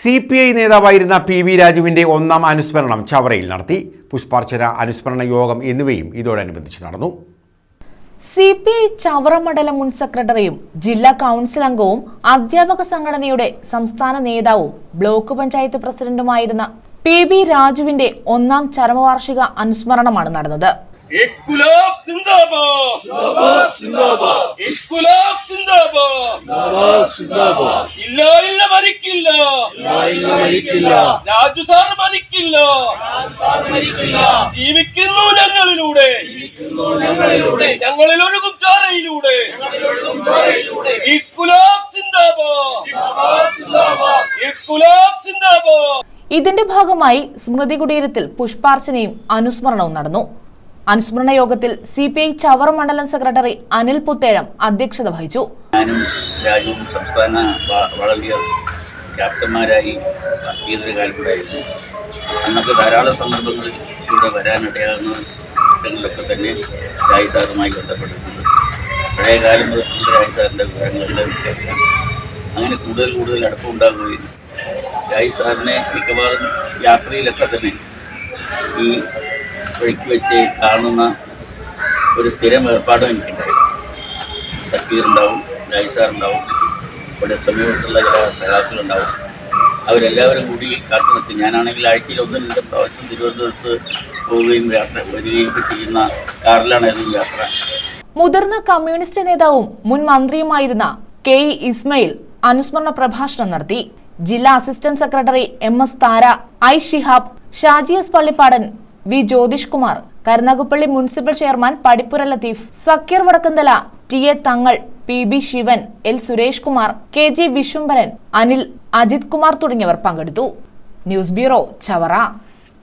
C P I നേതാവായിരുന്ന P V രാജുവിന്റെ ഒന്നാം അനുസ്മരണം ചവറയിൽ നടത്തി. പുഷ്പാർച്ചന അനുസ്മരണ യോഗം എന്നിവയും ഇതോടനുബന്ധിച്ച് നടന്നു. സി പി ഐ ചവറ മണ്ഡലം മുൻ സെക്രട്ടറിയും ജില്ലാ കൗൺസിൽ അംഗവും അധ്യാപക സംഘടനയുടെ സംസ്ഥാന നേതാവും ബ്ലോക്ക് പഞ്ചായത്ത് പ്രസിഡന്റുമായിരുന്ന പി ബി രാജുവിന്റെ ഒന്നാം ചരമവാർഷിക അനുസ്മരണമാണ് നടന്നത്. ഇല്ല ഇല്ല മരിക്കില്ല. ഇല്ല മരിക്കില്ല. രാജു സാർ മരിക്കില്ല. ജീവിക്കുന്നു ഞങ്ങളിലൂടെ. ഞങ്ങളിൽ ഒഴുകും ചോരയിലൂടെ. ഇൻകുലാബ് സിന്ദാബാദ് ഇതിന്റെ ഭാഗമായി സ്മൃതി കുടീരത്തിൽ പുഷ്പാർച്ചനയും അനുസ്മരണവും നടന്നു. അനുസ്മരണ യോഗത്തിൽ സി പി ഐ ചവറ മണ്ഡലം സെക്രട്ടറി അനിൽ പുത്തേഴം അധ്യക്ഷത വഹിച്ചു. ഞാനും രാജുവും സംസ്ഥാന വളണ്ടിയർ ക്യാപ്റ്റന്മാരായി ചെയ്തൊരു കാലത്തുണ്ടായിരുന്നു അന്നൊക്കെ ധാരാളം സന്ദർഭങ്ങളിൽ ഇവിടെ വരാനിടയാകുന്ന വിഷയങ്ങളൊക്കെ തന്നെ രാജ് സാറുമായി ബന്ധപ്പെട്ടിട്ടുണ്ട്. പഴയ കാലം രാജ് സാറിന്റെ വിവരങ്ങളെല്ലാം കേൾക്കാം അങ്ങനെ കൂടുതൽ കൂടുതൽ അടുപ്പമുണ്ടാകുകയും രാജ് സാറിനെ മിക്കവാറും യാത്രയിലൊക്കെ തന്നെ ഈ വഴിക്ക് വെച്ച് കാണുന്ന ഒരു സ്ഥിരം ഏർപ്പാടും എനിക്കുണ്ടായിരുന്നു സക്കീർ ഉണ്ടാവും രാജ് ഉണ്ടാവും ഇവിടെ സമീപത്തുള്ള ചില സഹാക്കളുണ്ടാവും അവരെല്ലാവരും കൂടി കാത്തു നിർത്തി ഞാനാണെങ്കിൽ ആഴ്ചയിൽ ഒന്ന് രണ്ട് പ്രാവശ്യം തിരുവനന്തപുരത്ത് പോവുകയും യാത്ര വരികയും ഒക്കെ കാറിലാണ് കാറിലാണായിരുന്നു യാത്ര. മുതിർന്ന കമ്മ്യൂണിസ്റ്റ് നേതാവും മുൻ മന്ത്രിയുമായിരുന്ന കെ ഇസ്മയിൽ അനുസ്മരണ പ്രഭാഷണം നടത്തി. ജില്ലാ assistant secretary M S Thara I Shihab Shaji S Pallippadan V Jyothish Kumar Karunagappally municipal chairman Padippura Latheef Sakkeer Vadakkanthala T A Thangal P B Sivan L Suresh Kumar K J Viswambharan Anil Ajith Kumar തുടങ്ങിയവർ പങ്കെടുത്തു. News bureau Chavara.